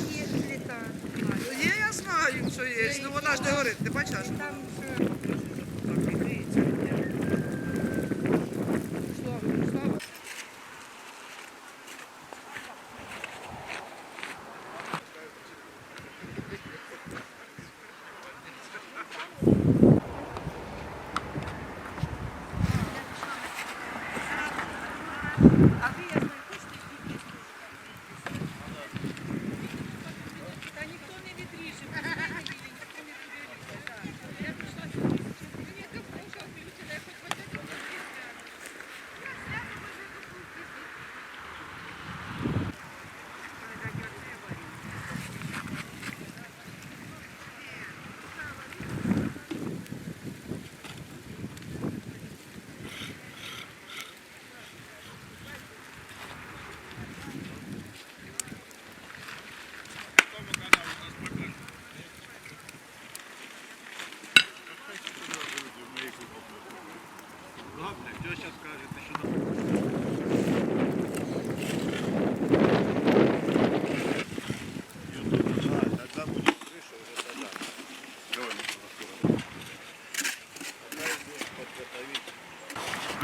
Є ж літа. Я знаю, що є, Ну вона ж не горить, ти бачиш?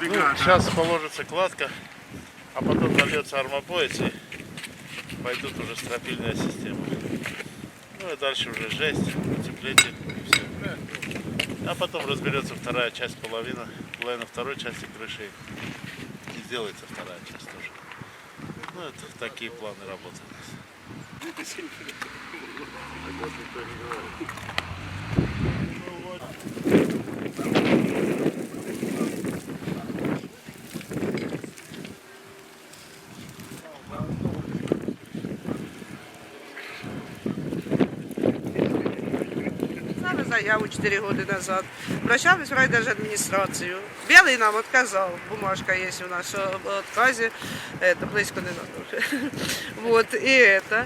Ну, сейчас положится кладка, а потом нальется армобоец и пойдут уже стропильная система. Ну и дальше уже жесть, утеплитель и все. А потом разберется вторая часть половина, половина второй части крыши и сделается вторая часть тоже. Ну это такие планы работы у нас. Писали заяву 4 роки назад. Обращались в райдержадміністрацію. Білий нам відказав, бумажка є у нас, що в відказі близько не надо. Вот, і это.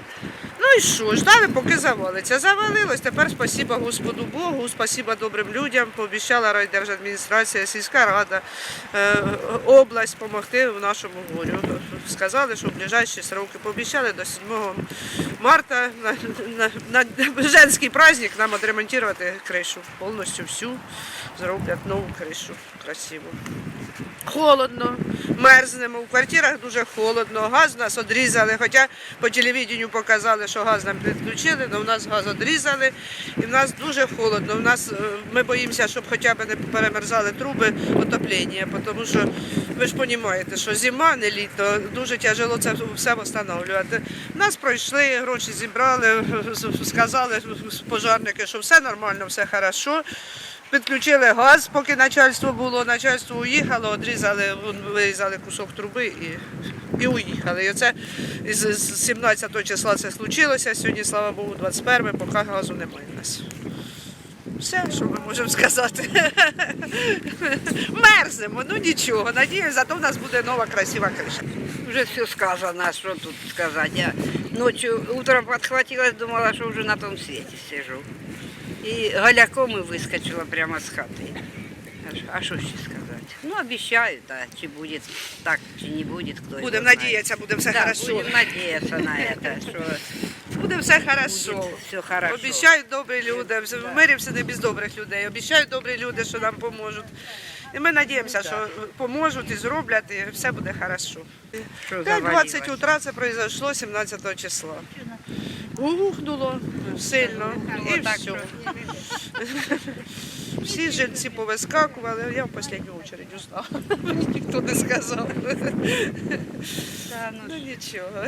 Ну і що, ждали, поки завалиться. Завалилось, тепер спасіба Господу Богу, спасіба добрим людям, пообіцяла райдержадміністрація, сільська рада, е, область допомогти в нашому горю. Сказали, що в ближайші сроки пообіцяли до 7 марта на, на, на женський праздник нам відремонтувати кришу. Повністю всю зроблять нову кришу красиву. Холодно, мерзнемо, в квартирах дуже холодно, газ нас відрізали, хоча по телевіденню показали, що газ нам підключили, але в нас газ відрізали і в нас дуже холодно. В нас, е, ми боїмося, щоб хоча б не перемерзали труби отоплення, тому що ви ж розумієте, що зима, не літо, дуже тяжело це все встановлювати. Нас пройшли, гроші зібрали, сказали пожарники, що все нормально, все хорошо. Підключили газ, поки начальство було, начальство уїхало, відрізали, вирізали кусок труби і, і уїхали. І оце з з 17 числа це случилося, сьогодні, слава Богу, 21, поки газу немає в нас. Все, що ми можемо сказати. Мерзнемо, ну нічого. Надіюсь, зато в нас буде нова красива криша. Уже все сказано, что тут сказать. Я ночью, утром подхватилась, думала, что уже на том свете сижу. И голяком и выскочила прямо с хаты. А ш- А что сказать? Ну, обещают, да, чи будет так, чи не будет, кто его Будемо знает. надіятися, буде все Да, хорошо. будем надеяться на это, что Буде все хорошо. будет все хорошо. Обіцяють добрі люди, в мирі все не без добрих людей. Обіцяють добрі люди, що нам поможуть. І ми надіємося, що поможуть і зроблять, і все буде хорошо. Что 5.20 завалилось. утра це произошло 17 числа. Гухнуло сильно і все. Всі жильці повискакували, я в останню очередь узнала. Мені ніхто не сказав. Да, ну, Ну нічого.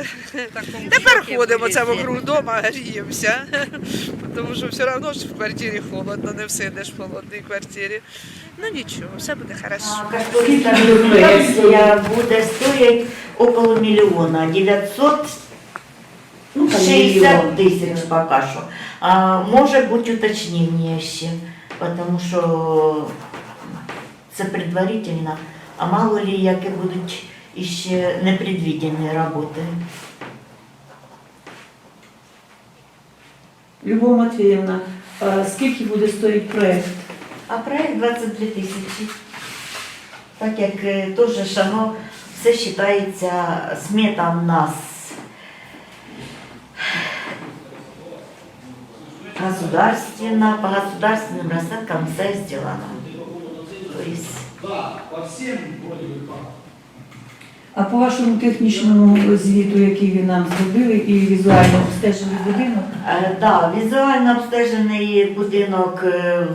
Тепер ходимо це вокруг дома, гріємося. Тому що все одно ж в квартирі холодно, не всидиш в холодній квартирі. Ну нічого, все буде хорошо. Касторіта версія буде стоїть около мільйона, 900 ну, 60 тисяч поки що. А може бути уточнення ще, тому що це предварительно, а мало ли які будуть іще непредвидені роботи. Любов Матвіївна, скільки буде стоїть проєкт? А проект 22 тисячі. Так як е, теж шано, все вважається, смета в нас государственно, по государственным расценкам все сделано. То есть А по вашому технічному звіту, який ви нам зробили, і візуально обстежили будинок, Е, Да, візуально обстежений будинок е,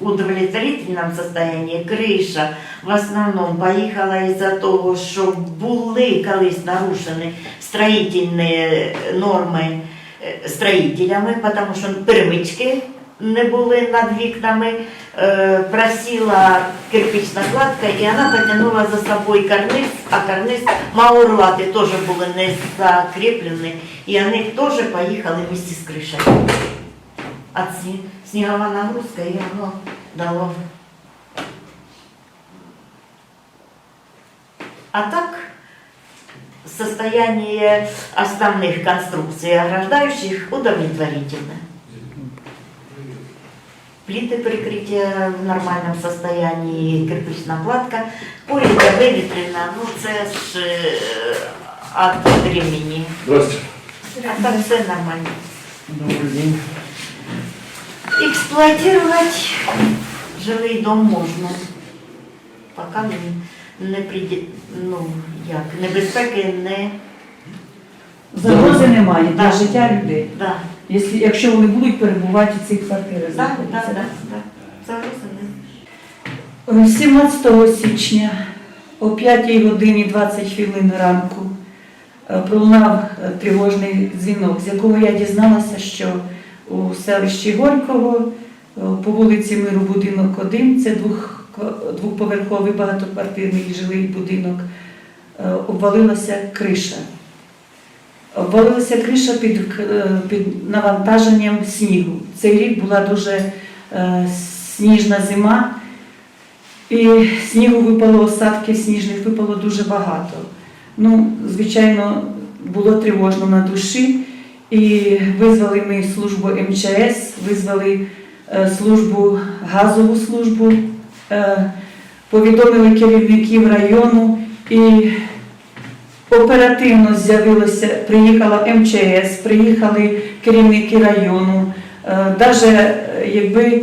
в удовлетворительном состоянии, криша. В основному поїхала із-за того, що були колись нарушені строїтельні норми строїтелями, тому що перемички не були над вікнами, е, просіла кирпична кладка, і вона потягнула за собою карниз, а карниз маурлати теж були не закріплені, і вони теж поїхали вместе з кришею. А сні- снігова нагрузка і воно дало. А так, состояние основных конструкций ограждающих удовлетворительное. Плиты прикрытия в нормальном состоянии, кирпична кладка, поріка вивітрена, ну це ж от времени. Здравствуйте. А так все нормально. Эксплуатировать жилий дом можна. Поки не, не ну, як, небезпеки не. загрози немає для Да. життя людей. Да, Якщо, якщо вони будуть перебувати в цих квартирах. знаходитися. да, да. Загрози не. 17 січня о 5 годині 20 хвилин ранку е, пролунав е, тривожний дзвінок, з якого я дізналася, що у селищі Горького е, по вулиці Миру будинок 1, це двох, двохповерховий багатоквартирний жилий будинок, е, обвалилася криша. Обвалилася криша під, е, під навантаженням снігу. Цей рік була дуже е, сніжна зима. І снігу випало осадків сніжних випало дуже багато. Ну, звичайно, було тривожно на душі. І визвали ми службу МЧС, визвали е, службу, газову службу, повідомили керівників району і оперативно з'явилося, приїхала МЧС, приїхали керівники району. Навіть якби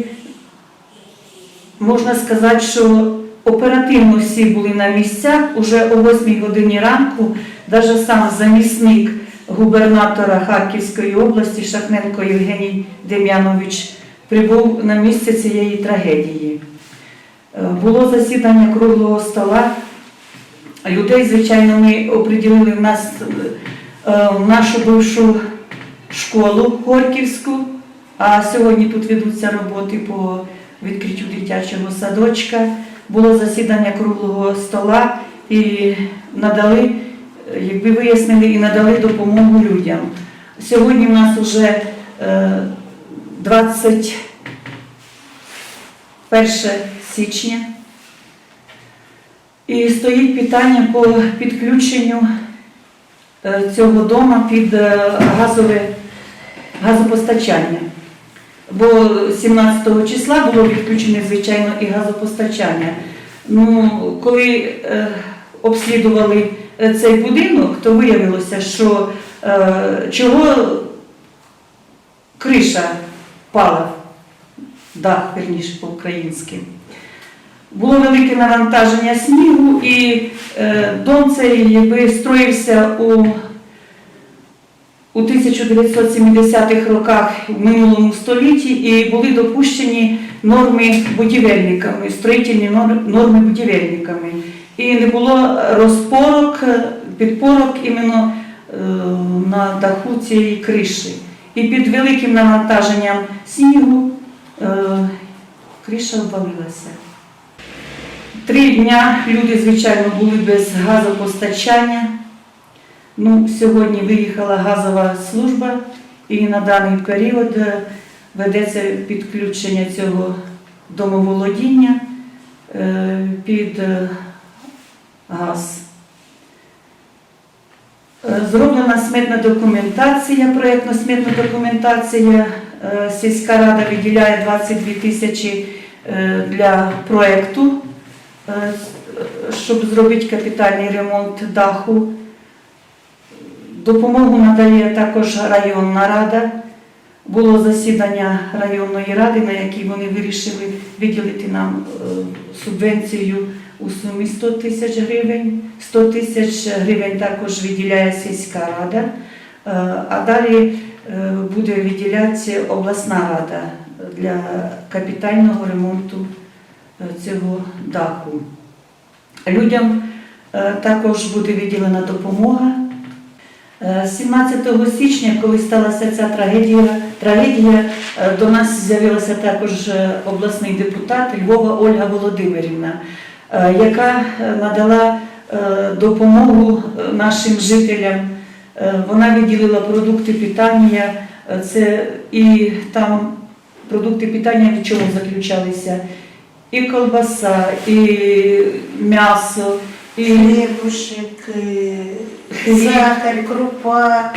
можна сказати, що оперативно всі були на місцях. Уже о 8 годині ранку, навіть сам замісник губернатора Харківської області Шахненко Євгеній Дем'янович прибув на місце цієї трагедії. Е, було засідання круглого стола. Людей, звичайно, ми оприділили в нас е, в нашу бувшу школу Горківську, а сьогодні тут ведуться роботи по відкриттю дитячого садочка. Було засідання круглого стола і надали, якби вияснили, і надали допомогу людям. Сьогодні в нас вже 20. Е, 1 січня. І стоїть питання по підключенню е, цього дому під е, газове газопостачання. Бо 17 числа було підключене, звичайно, і газопостачання. Ну, Коли е, обслідували е, цей будинок, то виявилося, що е, чого криша пала дах, верніше по-українськи. Було велике навантаження снігу, і е, дом цей якби строївся у у 1970-х роках в минулому столітті і були допущені норми будівельниками, строїтельні норми будівельниками. І не було розпорок, підпорок іменно е, на даху цієї криші. І під великим навантаженням снігу криша обвалилася. Три дня люди, звичайно, були без газопостачання. Ну, сьогодні виїхала газова служба і на даний період е, ведеться підключення цього домоволодіння е, під е, газ. Е, Зроблена сметна документація, проєктно-сметна документація. Е, Сільська рада виділяє 22 тисячі е, для проєкту, е, щоб зробити капітальний ремонт даху. Допомогу надає також районна рада. було засідання районної ради, на якій вони вирішили виділити нам субвенцію у сумі 100 тисяч гривень. 100 тисяч гривень також виділяє сільська рада, а далі буде виділятися обласна рада для капітального ремонту е, цього даху. Людям е, також буде виділена допомога. Е, 17 січня, коли сталася ця трагедія, трагедія е, до нас з'явилася також е, обласний депутат Львова Ольга Володимирівна, е, яка е, надала е, допомогу е, нашим жителям. Е, Вона виділила продукти питання, е, це і там продукти питання в чому заключалися? І колбаса, і м'ясо, і Хлібушек, е, Хліб. сахар, крупа,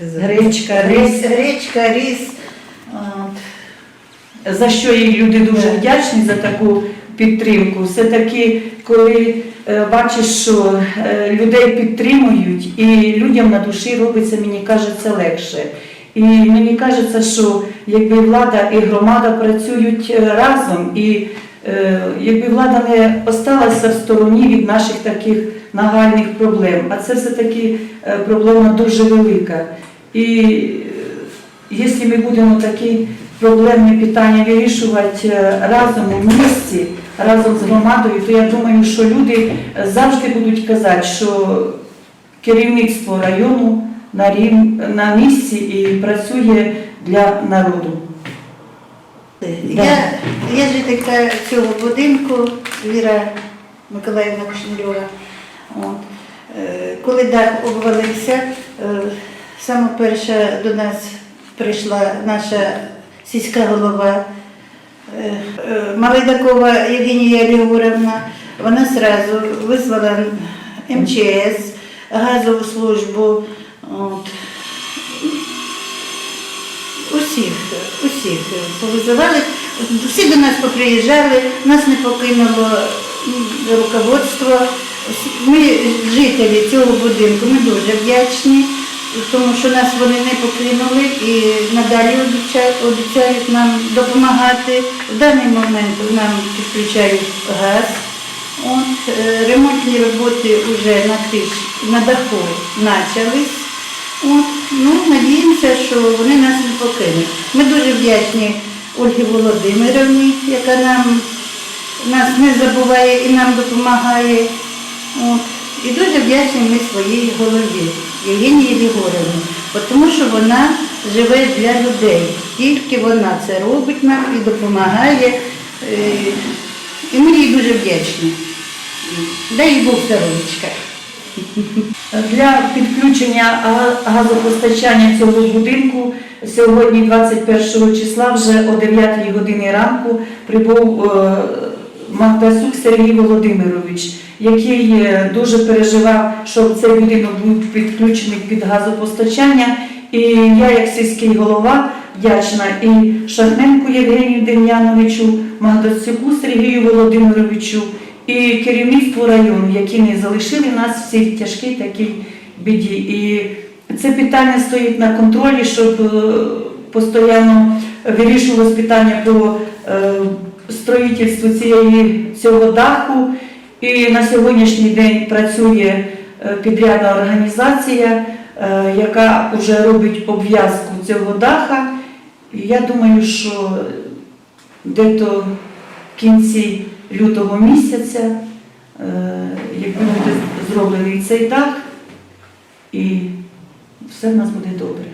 гречка, рис, рис. гречка, рис. За що їй люди дуже вдячні за таку підтримку. Все-таки, коли е, бачиш, що е, людей підтримують, і людям на душі робиться, мені кажеться, легше. І мені кажеться, що якби влада і громада працюють е, разом, і якби влада не осталася в стороні від наших таких нагальних проблем, а це все-таки проблема дуже велика. І якщо ми будемо такі проблемні питання вирішувати е, разом у місті, разом з громадою, то я думаю, що люди завжди будуть казати, що керівництво району на, рів... на місці і працює для народу. Я, я жителька цього будинку, Віра Миколаївна Кушнірьова. Е, Коли дах обвалився, е, саме перша до нас прийшла наша сільська голова е, е, Малайдакова Євгенія Леоровна. Вона одразу визвала МЧС, газову службу. От. Усіх, усіх повизивали. Всі до нас поприїжджали, нас не покинуло руководство. Ми, жителі цього будинку, ми дуже вдячні, тому що нас вони не покинули і надалі обіцяють, нам допомагати. В даний момент нам підключають газ. От, е, ремонтні роботи вже на криш, на даху почались. Ну, надіємося, що вони нас не покинуть. Ми дуже вдячні Ольгі Володимирівні, яка нам нас не забуває і нам допомагає. От. І дуже вдячні своїй голові Євгенії Єгорівні, тому що вона живе для людей. Тільки вона це робить нам і допомагає. Е, І ми їй дуже вдячні. Дай їй Бог здоров'ячка. Для підключення газопостачання цього будинку сьогодні, 21 числа, вже о 9 годині ранку прибув е, Магдасюк Сергій Володимирович, який е, дуже переживав, що цей будинок був підключений під газопостачання. І я, як сільський голова, вдячна і Шахненку Євгенію Дем'яновичу, Магдасюку Сергію Володимировичу і керівництву району, які не залишили нас всі в тяжкій такій біді. І це питання стоїть на контролі, щоб е, постійно вирішувалось питання про е, строїтельство цієї цього даху. І на сьогоднішній день працює е, підрядна організація, е, яка вже робить обв'язку цього даха. І я думаю, що десь в кінці лютого місяця, е, якби буде зроблений цей дах, і все в нас буде добре.